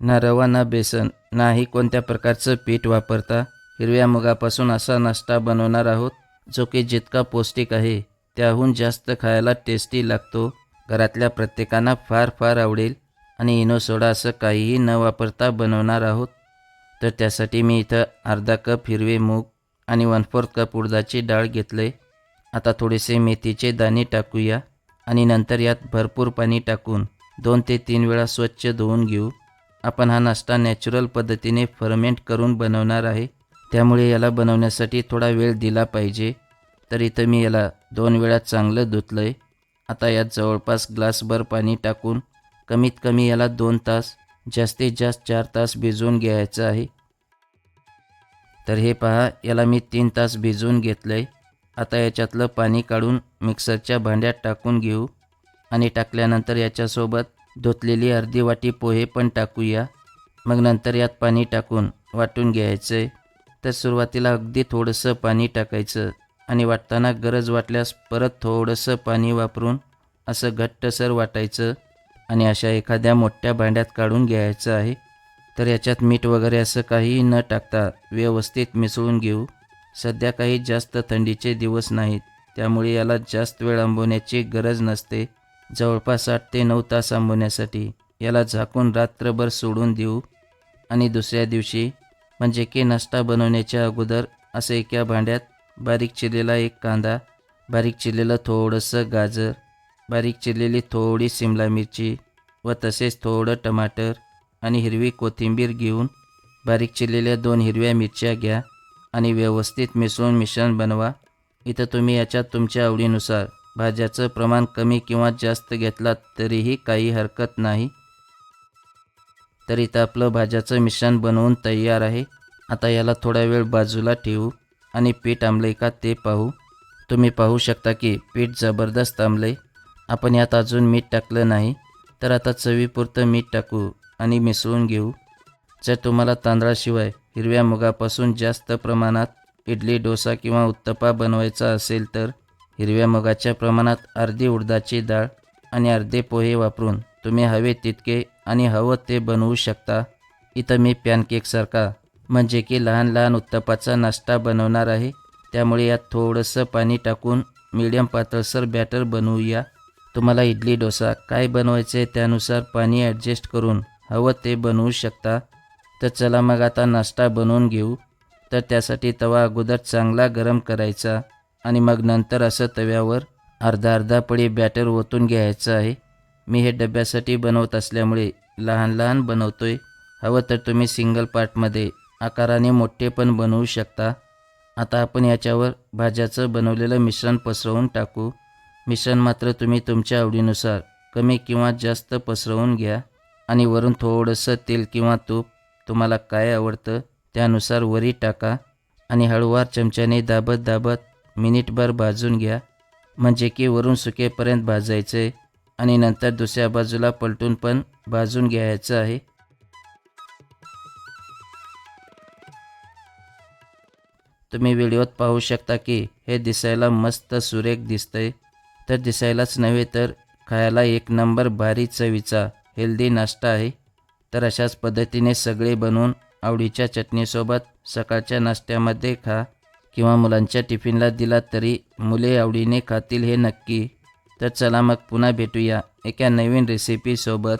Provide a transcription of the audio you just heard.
ना रवा ना बेसन नाही कोणत्या प्रकारचं पीठ वापरता? हिरव्या मुगापासून असा नाश्ता बनवणार आहोत जो की जितका पौष्टिक आहे त्याहून जास्त खायला टेस्टी लागतो. घरातल्या प्रत्येकांना फार फार आवडेल आणि इनो सोडा असं काहीही न वापरता बनवणार आहोत. तर त्यासाठी मी इथं अर्धा कप हिरवे मूग आणि वन फोर्थ कप उडदाची डाळ घेतले. आता थोडेसे मेथीचे दाणे टाकूया आणि नंतर यात भरपूर पाणी टाकून दोन ते तीन वेळा स्वच्छ धुवून घेऊ. आपण हा नाश्ता नॅचरल पद्धतीने फर्मेंट करून बनवणार आहे. त्यामुळे याला बनवण्यासाठी थोडा वेळ दिला पाहिजे. तर इथं मी याला दोन वेळा चांगलं धुतलं आहे आता यात जवळपास ग्लासभर पाणी टाकून कमीत कमी याला दोन तास जास्तीत जास्त चार तास भिजवून घ्यायचं आहे. तर हे पहा याला मी तीन तास भिजवून घेतलं आहे आता याच्यातलं पाणी काढून मिक्सरच्या भांड्यात टाकून घेऊ. आणि टाकल्यानंतर याच्यासोबत धुतलेली अर्धी वाटी पोहे पण टाकूया. मग नंतर यात पाणी टाकून वाटून घ्यायचं आहे तर सुरुवातीला अगदी थोडंसं पाणी टाकायचं आणि वाटताना गरज वाटल्यास परत थोडंसं पाणी वापरून असं घट्टसर वाटायचं आणि अशा एखाद्या मोठ्या भांड्यात काढून घ्यायचं आहे. तर याच्यात मीठ वगैरे असं काहीही न टाकता व्यवस्थित मिसळून घेऊ. सध्या काही जास्त थंडीचे दिवस नाहीत. त्यामुळे याला जास्त वेळ आंबवण्याची गरज नसते. जवळपास आठ ते नऊ तास आंबवण्यासाठी याला झाकून रात्रभर सोडून देऊ आणि दुसऱ्या दिवशी म्हणजे की नाश्ता बनवण्याच्या अगोदर असं एका भांड्यात बारीक चिरलेला एक कांदा बारीक चिरलेलं थोडंसं गाजर बारीक चिरलेली थोडी सिमला मिरची व तसेच थोडं टमाटर आणि हिरवी कोथिंबीर घेऊन बारीक चिरलेल्या दोन हिरव्या मिरच्या घ्या आणि व्यवस्थित मिसळून मिश्रण बनवा. इथं तुम्ही याच्यात तुमच्या आवडीनुसार भाज्याचं प्रमाण कमी किंवा जास्त घेतलात तरीही काही हरकत नाही. तर इथं आपलं भाज्याचं मिश्रण बनवून तयार आहे. आता याला थोडा वेळ बाजूला ठेवू आणि पीठ आंबले का ते पाहू. तुम्ही पाहू शकता की पीठ जबरदस्त आंबले आपण यात अजून मीठ टाकलं नाही तर आता चवीपुरतं मीठ टाकू आणि मिसळून घेऊ. जर तुम्हाला तांदळाशिवाय हिरव्या मुगापासून जास्त प्रमाणात इडली डोसा किंवा उत्तपा बनवायचा असेल तर हिरव्या मगाच्या प्रमाणात अर्धी उडदाची डाळ आणि अर्धे पोहे वापरून तुम्ही हवे तितके आणि हवं ते बनवू शकता. इथं मी पॅनकेकसारखा म्हणजे की लहान लहान उत्तपाचा नाश्ता बनवणार आहे. त्यामुळे यात थोडंसं पाणी टाकून मीडियम पातळसर बॅटर बनवूया. तुम्हाला इडली डोसा काय बनवायचे त्यानुसार पाणी ॲडजस्ट करून हवं ते बनवू शकता. तर चला मग आता नाश्ता बनवून घेऊ. तर त्यासाठी तवा अगोदर चांगला गरम करायचा. आणि मग नंतर असं तव्यावर अर्धा अर्धा पळी बॅटर ओतून घ्यायचं आहे. मी हे डब्यासाठी बनवत असल्यामुळे लहान लहान बनवतोय. हवं तर तुम्ही सिंगल पार्टमध्ये आकाराने मोठे पण बनवू शकता. आता आपण याच्यावर भाज्याचं बनवलेलं मिश्रण पसरवून टाकू. मिश्रण मात्र तुम्ही तुमच्या आवडीनुसार कमी किंवा जास्त पसरवून घ्या. आणि वरून थोडंसं तेल किंवा तूप तुम्हाला काय आवडतं त्यानुसार वरी टाका. आणि हळूवार चमच्याने दाबत दाबत मिनिटभर भाजून घ्या. म्हणजे की वरून सुकेपर्यंत भाजायचं आहे आणि नंतर दुसऱ्या बाजूला पलटून पण भाजून घ्यायचं आहे. तुम्ही व्हिडिओत पाहू शकता की हे दिसायला मस्त सुरेख दिसतंय. तर दिसायलाच नव्हे तर खायला एक नंबर भारी चवीचा हेल्दी नाश्ता आहे. तर अशाच पद्धतीने सगळे बनवून आवडीच्या चटणीसोबत सकाळच्या नाश्त्यामध्ये खा. किंवा मुलांच्या टिफिनला दिला तरी मुले आवडीने खातील हे नक्की. तर चला मग पुन्हा भेटूया एका नवीन रेसिपीसोबत